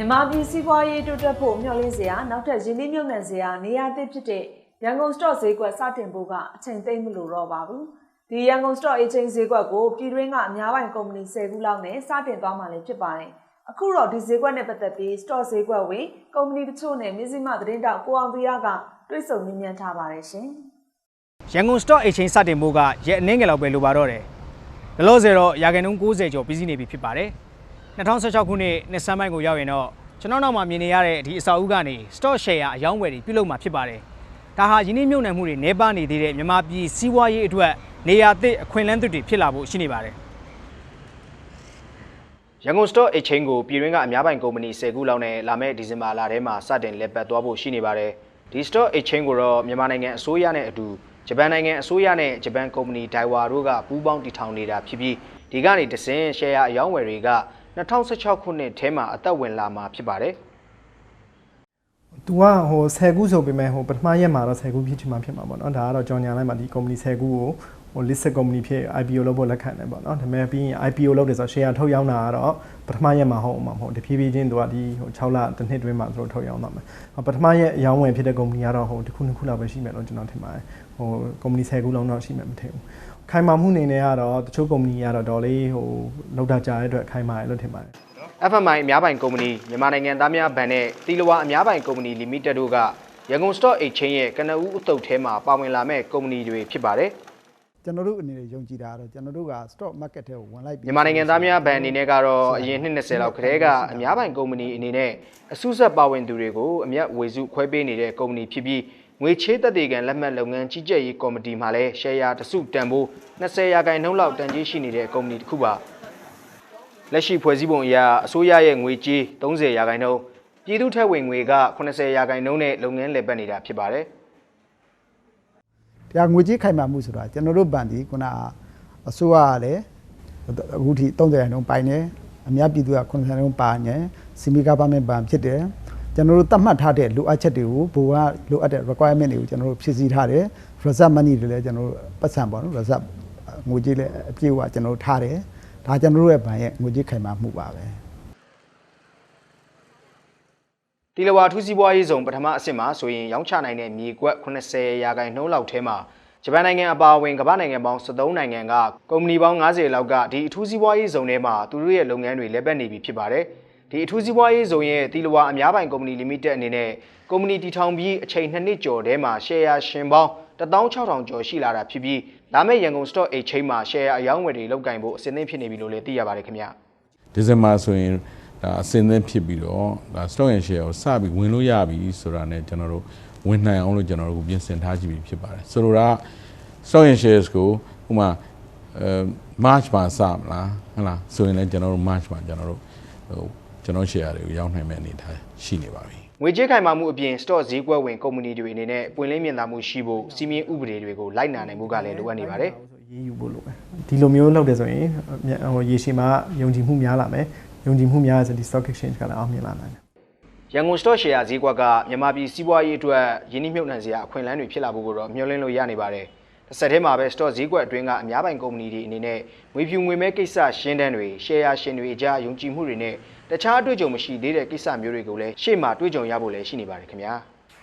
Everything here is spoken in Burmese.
မြန်မာပြည်စီးပွားရေးတိုးတက်ဖို့မျှော်လင့်စရာနောက်ထပ်ရင်းနှီးမြှုပ်နှံစရာနေရာသစ်ဖြစ်တဲ့ရန်ကုန်စတော့ဈေးကွက်စတင်ဖို့ကအချိန်သိမ်းမလို့တော့ပါဘူး။ဒီရန်ကုန်စတော့အချင်းဈေးကွက်ကိုပြည်တွင်းကအများပိုင်ကုမ္ပဏီ10ခုလောက်နဲ့စတင်သွားမှလည်းဖြစ်ပါတယ်။အခုတော့ဒီဈေးကွက်နဲ့ပတ်သက်ပြီးစတော့ဈေးကွက်ဝင်ကုမ္ပဏီတချို့နဲ့မြစည်းမသတင်းတောက်ကိုအောင်သီရကတွေ့ဆုံမြင်မြန်ထားပါတယ်ရှင်။ရန်ကုန် Stock Exchange စတင်ဖို့ကရက်အနည်းငယ်လောက်ပဲလိုပါတော့တယ်။လောလောဆယ်တော့ရာခိုင်နှုန်း90ကျော်ပြီးစီးနေပြီဖြစ်ပါတယ်။ 2016ခုနှစ်နှစ်စမ်းပိုင်းကိုရောက်ရင်တော့ကျွန်တော်နောက်မှာမြင်နေရတဲ့ဒီအစာအုပ်ကနေ Stock Share အယောင်းဝယ်တွေပြုလုပ်မှာဖြစ်ပါတယ်။ဒါဟာယင်းနှိမ့်မြုပ်နှံမှုတွေနှဲပါနေသေးတဲ့မြန်မာပြည်စီးပွားရေးအတွက်နေရာသစ်အခွင့်အလမ်းသစ်တွေဖြစ်လာဖို့ရှိနေပါတယ်။ရန်ကုန် Stock Exchange ကိုပြည်တွင်းကအများပိုင်ကုမ္ပဏီ10ခုလောက်နဲ့လာမယ့်ဒီဇင်ဘာလထဲမှာစတင်လက်ပတ်သွားဖို့ရှိနေပါတယ်။ဒီ Stock Exchange ကိုတော့မြန်မာနိုင်ငံအစိုးရနဲ့အတူဂျပန်နိုင်ငံအစိုးရနဲ့ဂျပန်ကုမ္ပဏီဒိုင်ဝါတို့ကပူးပေါင်းတည်ထောင်နေတာဖြစ်ပြီးဒီကနေတစင် share အယောင်းဝယ်တွေက 2016ခုနှစ်ထဲမှာအသက်ဝင်လာမှာဖြစ်ပါတယ် तू ကဟို10ခုဆိုပေမဲ့ဟိုပထမရက်မှာတော့10ခုဖြစ်ချင်မှာဖြစ်မှာပေါ့နော်ဒါကတော့ကြော်ညာလိုက်မှာဒီ company 10ခုကိုဟို listed company ဖြစ် IPO လုပ်ဖို့လက်ခံတယ်ပေါ့နော်ဒါပေမဲ့ပြီးရင် IPO လုပ်တယ်ဆိုတော့ share ထုတ်ရောင်းတာကတော့ပထမရက်မှာဟုတ်မှာမဟုတ်တဖြည်းဖြည်းချင်းသူကဒီဟို6လတစ်နှစ်တွင်းမှာသူတို့ထုတ်ရောင်းတော့မယ်ပထမရက်အရောင်းဝယ်ဖြစ်တဲ့ company ကတော့ဟိုတစ်ခုနှစ်ခုလောက်ပဲရှိမယ်လို့ကျွန်တော်ထင်ပါတယ်ဟို company 10ခုလုံးတော့ရှိမယ်မထင်ဘူး ခိုင်မာမှုအနေနဲ့ကတော့တချို့ company ကတော့ဒေါ်လေးဟိုလောက်တာကြားတဲ့အတွက်ခိုင်မာတယ်လို့ထင်ပါတယ် FMI အများပိုင်ကုမ္ပဏီမြန်မာနိုင်ငံသားများဘဏ်နဲ့တီလဝါအများပိုင်ကုမ္ပဏီ Limited တို့ကရန်ကုန် Stock Exchange ရဲ့ကနဦးအသုတ်ထဲမှာပါဝင်လာမဲ့ကုမ္ပဏီတွေဖြစ်ပါတယ်ကျွန်တော်တို့အနေနဲ့ယုံကြည်တာကတော့ကျွန်တော်တို့က stock market ထဲကိုဝင်လိုက်ပြီးမြန်မာနိုင်ငံသားများဘဏ်အနေနဲ့ကတော့အရင်နှစ်20လောက်ခရဲကအများပိုင်ကုမ္ပဏီအနေနဲ့အစုဆက်ပါဝင်သူတွေကိုအမျက်ဝေစုခွဲပေးနေတဲ့ကုမ္ပဏီဖြစ်ပြီး ငွေချေးသက်သေခံလက်မှတ်လုပ်ငန်းကြီးကြပ်ရေးကော်မတီမှလည်း share တစုတန်ဖိုး20ရာခိုင်နှုန်းလောက်တန်ကြေးရှိနေတဲ့ကုမ္ပဏီတစ်ခုပါလက်ရှိဖွဲ့စည်းပုံအရအစိုးရရဲ့ငွေကြေး30ရာခိုင်နှုန်းပြည်သူ့ထက်ဝင်ငွေက80ရာခိုင်နှုန်းနဲ့လုပ်ငန်းလည်ပတ်နေတာဖြစ်ပါတယ်တရားငွေကြေးခိုင်မာမှုဆိုတာကျွန်တော်တို့ဘဏ်ဒီခုနအစိုးရကလည်းအခုထိ30ရာခိုင်နှုန်းပိုင်တယ်အများပြည်သူက90ရာခိုင်နှုန်းပါနေစီမီကဘာမန်ဘဏ်ဖြစ်တယ် ကျွန်တော်တို့သတ်မှတ်ထားတဲ့လိုအပ်ချက်တွေကိုဘိုးကလိုအပ်တဲ့ requirement တွေကိုကျွန်တော်တို့ဖြည့်ဆည်းထားတယ် reserve money တွေလည်းကျွန်တော်တို့ပတ်စံပေါ့နော် reserve ငွေကြေးလည်းအပြည့်အဝကျွန်တော်တို့ထားတယ်ဒါကျွန်တော်တို့ရဲ့ဘဏ်ရဲ့ငွေကြေးခိုင်မာမှုပါပဲတီလဝါထူးစီးပွားရေးဇုံပထမအဆင့်မှာဆိုရင်ရောင်းချနိုင်တဲ့မြေကွက်80ရာခိုင်နှုန်းလောက်ထဲမှာဂျပန်နိုင်ငံအပါအဝင်ကမ္ဘာနိုင်ငံပေါင်း73နိုင်ငံကကုမ္ပဏီပေါင်း90လောက်ကဒီအထူးစီးပွားရေးဇုံထဲမှာသူတို့ရဲ့လုပ်ငန်းတွေလက်ပတ်နေပြီဖြစ်ပါတယ်။ ဒီအထူးစီးပွားရေးဇုံရဲ့တီလဝါအများပိုင်ကုမ္ပဏီ limited အနေနဲ့ကုမ္ပဏီတည်ထောင်ပြီးအချိန်2နှစ်ကျော်ထဲမှာ share ရှင်ပေါင်း16000ကျော်ရှိလာတာဖြစ်ပြီးလာမယ့်ရန်ကုန် stock exchange မှာ share အယောင်းဝယ်တွေလုပ်ကင်ဖို့အဆင်သင့်ဖြစ်နေပြီလို့လည်းသိရပါတယ်ခင်ဗျာ။ဒီဇင်ဘာဆိုရင်ဒါအစင်းသင်းဖြစ်ပြီးတော့ဒါ stock and share ကိုစပြီးဝင်လို့ရပြီဆိုတာနဲ့ကျွန်တော်တို့ဝင်နိုင်အောင်လို့ကျွန်တော်တို့ပြင်ဆင်ထားကြည့်ပြီးဖြစ်ပါတယ်ဆိုလိုတာ stock and shares ကိုဥပမာအဲ March မှာစမလားဟုတ်လားဆိုရင်လည်းကျွန်တော်တို့ March မှာကျွန်တော်တို့ဟို ကျွန်တော် share တွေကိုရောက်နိုင်မယ့်အနေအထားရှိနေပါပြီငွေကြေးခိုင်မာမှုအပြင် stock ဈေးကွက်ဝင်ကုမ္ပဏီတွေအနေနဲ့ပွင့်လင်းမြင်သာမှုရှိဖို့စီမင်းဥပဒေတွေကိုလိုက်နာနိုင်မှုကလည်းလိုအပ်နေပါတယ်ရေးယူဖို့လိုပဲဒီလိုမျိုးလုပ်တယ်ဆိုရင်ဟိုရေရှည်မှာယုံကြည်မှုများလာမယ်ယုံကြည်မှုများဆိုဒီ stock exchange ကလည်းအောင်မြင်လာနိုင်တယ်။ရန်ကုန် stock share ဈေးကွက်ကမြန်မာပြည်စီးပွားရေးအတွက်ယင်းနှိမ့်မြုပ်နှံစရာအခွင့်အလမ်းတွေဖြစ်လာဖို့ကိုတော့မျှော်လင့်လို့ရနေပါတယ်။ တစ်ဆက်တည်းမှာပဲ stock ဈေးကွက်အတွင်းကအများပိုင်ကုမ္ပဏီတွေအနေနဲ့ငွေဖြူငွေမဲကိစ္စရှင်းတန်းတွေ share ရှင်တွေအကြားယုံကြည်မှုတွေနဲ့တခြားအတွေ့အကြုံမရှိသေးတဲ့ကိစ္စမျိုးတွေကိုလည်းရှေ့မှာတွေ့ကြုံရဖို့လည်းရှိနေပါတယ်ခင်ဗျာ။